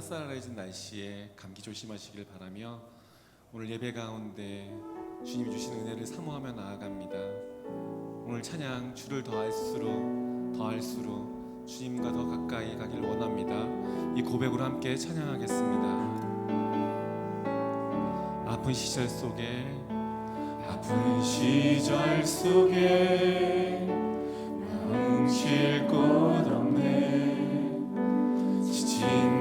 쌀쌀해진 날씨에 감기 조심하시길 바라며 오늘 예배 가운데 주님이 주시는 은혜를 사모하며 나아갑니다. 오늘 찬양 주를 더할수록 더할수록 주님과 더 가까이 가길 원합니다. 이 고백으로 함께 찬양하겠습니다. 아픈 시절 속에 아픈 시절 속에 마음 쉴곳 없네 지친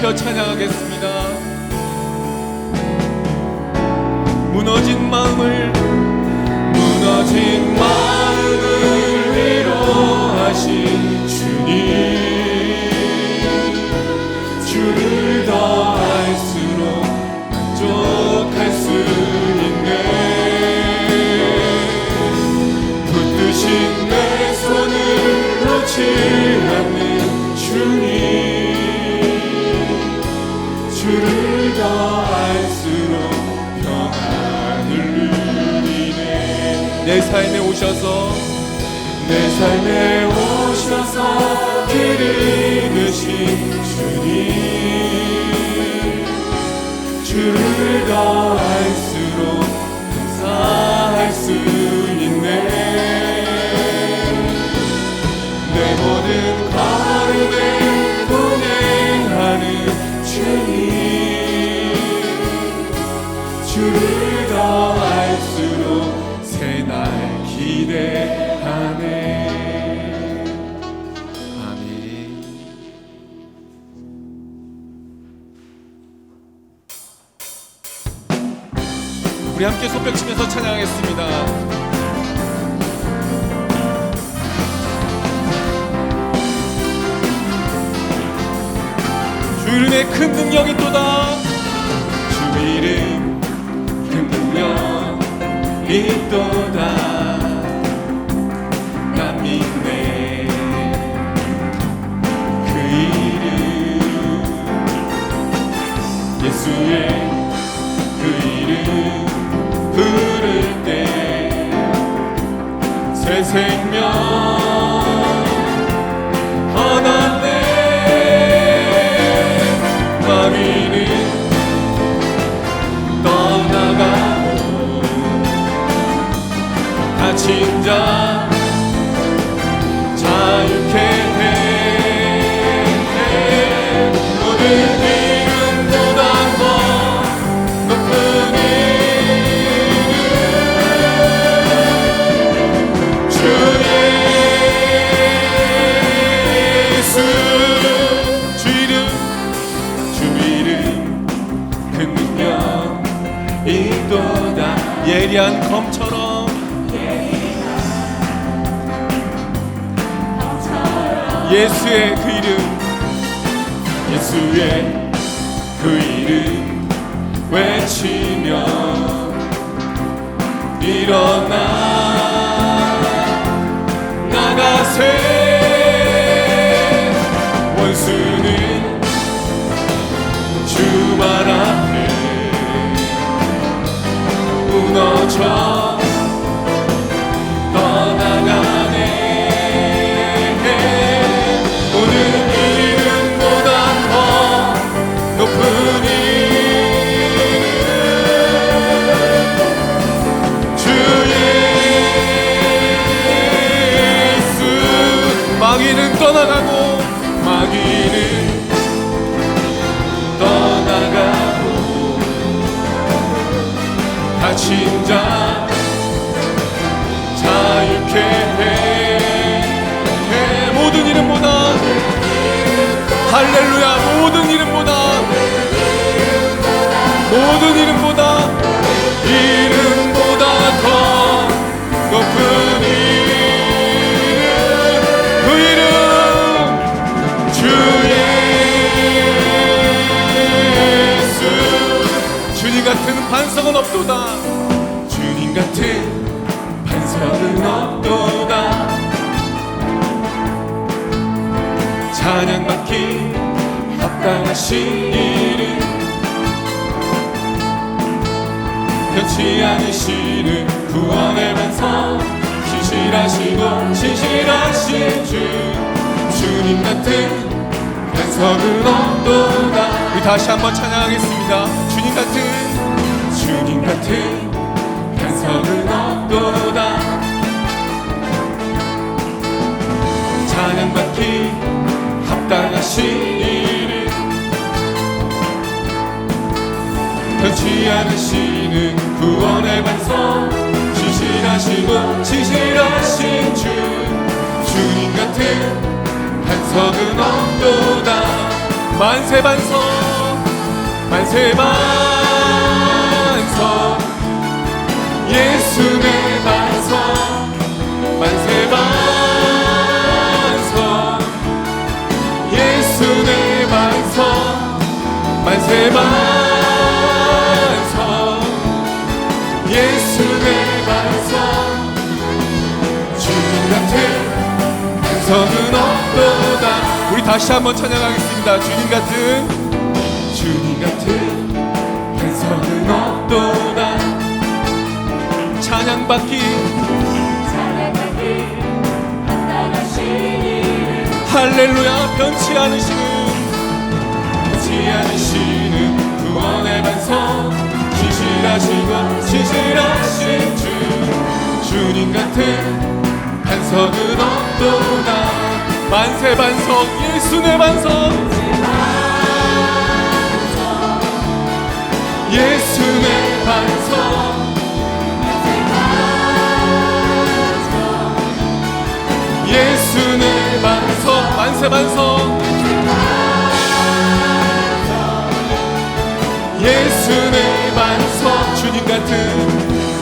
높여 찬양하겠습니다 내 삶에 오셔서 내 삶에 오셔서 드신 주님. 주를 더 알수록 감사할 수 있네 우리 함께 손뼉 치면서 찬양하겠습니다. 주 이름에 큰 능력이 또다. 주 이름 큰 능력이 또다. 그 예수의 생명 예수의 그 이름. 예수의 그 이름 외치며 일어나 나가세. 원수는 주말 앞에 무너져 떠나가고 마귀는 떠나가고 갇힌 자 자유케 해. 모든 이름보다 할렐루야 모든 이름보다 모든 이름 반석은 없도다. 주님 같은 반석은 없도다. 찬양받기 합당하신 이름 변치 않으시는 구원의 반석 신실하시고 신실하신 주. 주님 같은 반석은 없도다. 우리 다시 한번 찬양하겠습니다. 주님 같은 같은 변치 않으시는 구원의 반석. 신실하시고 신실하신 주. 주님 같은 반석은 없도다. 만세 반석 만세 반 다시 한번 찬양하겠습니다. 주님 같은 주님 같은 반석은 없도다. 찬양받기. 할렐루야 변치 않으시는 변치 않으시는 구원의 반석. 신실하시고 신실하신 주. 주님 같은 반석은 없도다 만세 반석 예수의 반석 예수의 반석 예수의 반석 만세 반석 예수의 반석 주님 같은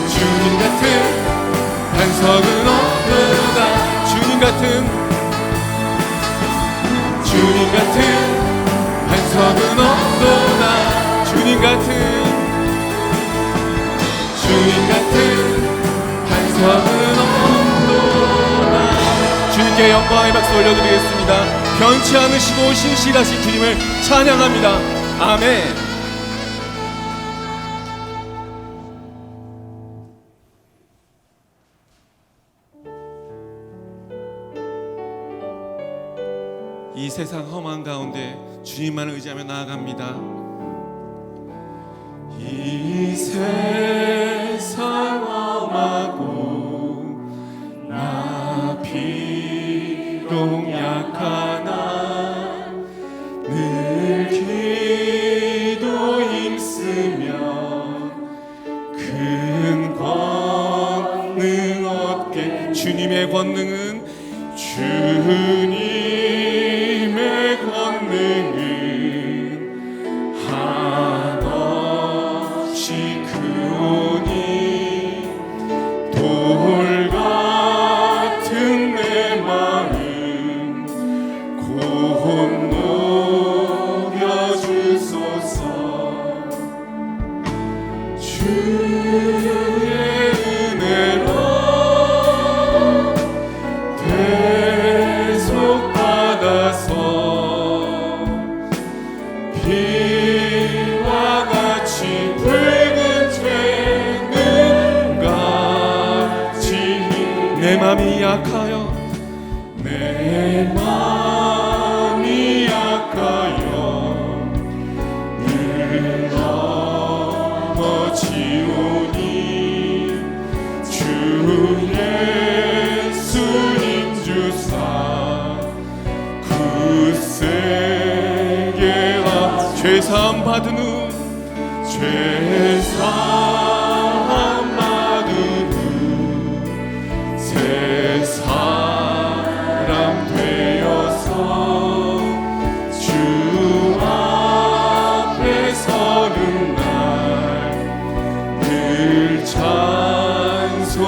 주님 같은. 반석은 없도다 주님 같은 주님 같은 반석은 없도다 주님 같은 주님 같은 반석은 없도다 주님께 영광의 박수 올려드리겠습니다. 변치 않으시고 신실하신 주님을 찬양합니다. 아멘 이 세상 험한 가운데 주님만을 의지하며 나아갑니다. 내 맘이 약하여 내 맘이 약하여 늘 넘어지오니 주 예수님 주사 그 구세계와 죄사함 받은 후죄사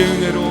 주의 은혜로